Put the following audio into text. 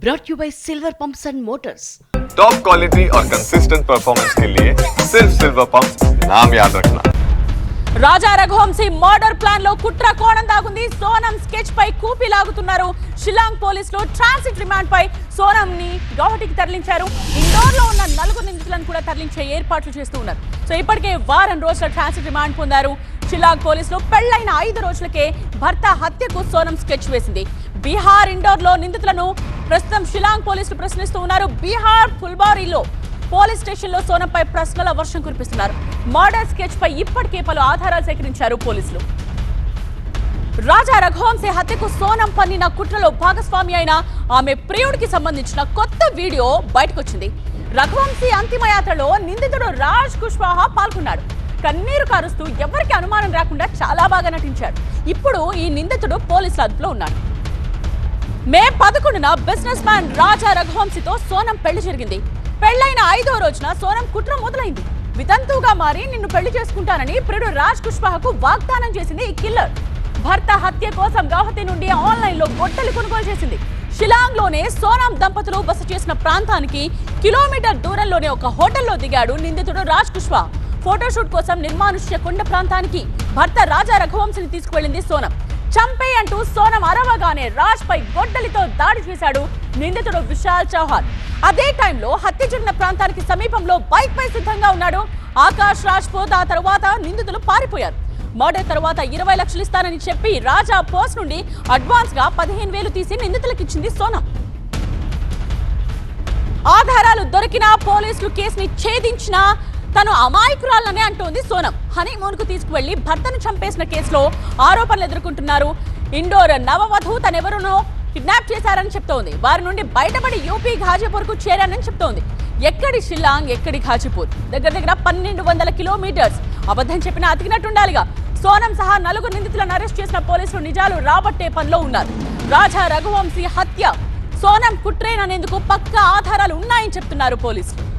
brought to you by Silver Pumps and Motors. Top quality और consistent performance के लिए सिर्फ सिल्वर पंप नाम याद रखना రాజా రఘువంశీ మర్డర్ ప్లాన్ లో కుట్ర కోణం దాగుంది సోనం స్కెచ్ పై కూపి లాగుతున్నారు షిలాంగ్ పోలీసులు ట్రాన్సిట్ రిమాండ్ పై సోనం ని గౌహటికి తరలించారు ఇండోర్ లో ఉన్న నలుగురు నిందితులను కూడా తరలించే ఏర్పాట్లు చేస్తూ ఉన్నారు సో ఇప్పటికే వారం రోజుల ట్రాన్సిట్ రిమాండ్ పొందారు షిలాంగ్ పోలీసులు పెళ్ళైన ఐదు రోజులకే భర్త హత్యకు సోనం స్కెచ్ వేసింది. బీహార్ ఇండోర్లో నిందితులను ప్రస్తుతం షిలాంగ్ పోలీసులు ప్రశ్నిస్తూ ఉన్నారు. బీహార్ ఫుల్బారీలో పోలీస్ స్టేషన్లో సోనంపై ప్రశ్నల వర్షం కురిపిస్తున్నారు. మర్డర్ స్కెచ్ పై ఇప్పటికే పలు ఆధారాలు సేకరించారు పోలీసులు. రాజా రఘువంశీ హత్యకు సోనం పన్నిన కుట్రలో భాగస్వామి అయిన ఆమె ప్రియుడికి సంబంధించిన కొత్త వీడియో బయటకొచ్చింది. రఘువంశీ అంతిమయాత్రలో నిందితుడు రాజ్ కుష్వాహా పాల్గొన్నాడు. కన్నీరు కారుస్తూ ఎవరికి అనుమానం రాకుండా చాలా బాగా నటించాడు. ఇప్పుడు ఈ నిందితుడు పోలీసుల అదుపులో ఉన్నాడు. మే పదకొండున బిజినెస్ మ్యాన్ రాజా రఘువంశీతో సోనం పెళ్ళి జరిగింది. పెళ్ళైన ఐదో రోజున సోనం కుట్ర మొదలైంది. వితంతువుగా మారి నిన్ను పెళ్ళి చేసుకుంటానని ప్రియుడు రాజ్ కుష్వాహకు వాగ్దానం చేసింది ఈ కిల్లర్ భర్త హత్య కోసం గౌహతి నుండి ఆన్లైన్లో కొనుగోలు చేసింది. షిలాంగ్లోనే సోనం దంపతులు బస చేసిన ప్రాంతానికి కిలోమీటర్ దూరంలోనే ఒక హోటల్లో దిగాడు నిందితుడు రాజ్ కుష్వా ఫోటోషూట్ కోసం నిర్మానుష్య కొండ ప్రాంతానికి భర్త రాజా రఘువంశిని తీసుకువెళ్ళింది సోనం. చంపే అంటూ సోనం అరవగానే రాజ్ పై గొడ్డలితో దాడి చేశాడు నిందితుడు విశాల్ చౌహాన్. అదే టైంలో హత్య జరిగిన ప్రాంతానికి సమీపంలో బైక్ పై సిద్ధంగా ఉన్నాడు ఆకాష్ రాజ్పూత్. ఆ తర్వాత నిందితులు పారిపోయారు. మర్డర్ తర్వాత ఇరవై లక్షలు ఇస్తానని చెప్పి రాజా పోస్ట్ నుండి అడ్వాన్స్గా పదిహేను వేలు తీసి నిందితులకు ఇచ్చింది సోనం. ఆధారాలు దొరికినా పోలీసులు కేసుని ఛేదించినా తను అమాయకురాలనే అంటోంది సోనం. హనీమూన్కు తీసుకువెళ్ళి భర్తను చంపేసిన కేసులో ఆరోపణలు ఎదుర్కొంటున్నారు. ఇండోర్ నవవధు తనెవరునో కిడ్నాప్ చేశారని చెప్తోంది. వారి నుండి బయటపడి యూపీ ఘాజీపూర్కు చేరానని చెప్తోంది. ఎక్కడి షిల్లాంగ్ ఎక్కడి ఘాజీపూర్? దగ్గర దగ్గర పన్నెండు వందల కిలోమీటర్స్. అబద్ధం చెప్పిన అతికినట్టుండాలిగా. సోనం సహా నలుగురు నిందితులను అరెస్ట్ చేసిన పోలీసులు నిజాలు రాబట్టే పనిలో ఉన్నారు. రాజా రఘువంశీ హత్య. సోనం కుట్రేననేందుకు పక్క ఆధారాలు ఉన్నాయని చెప్తున్నారు పోలీసులు.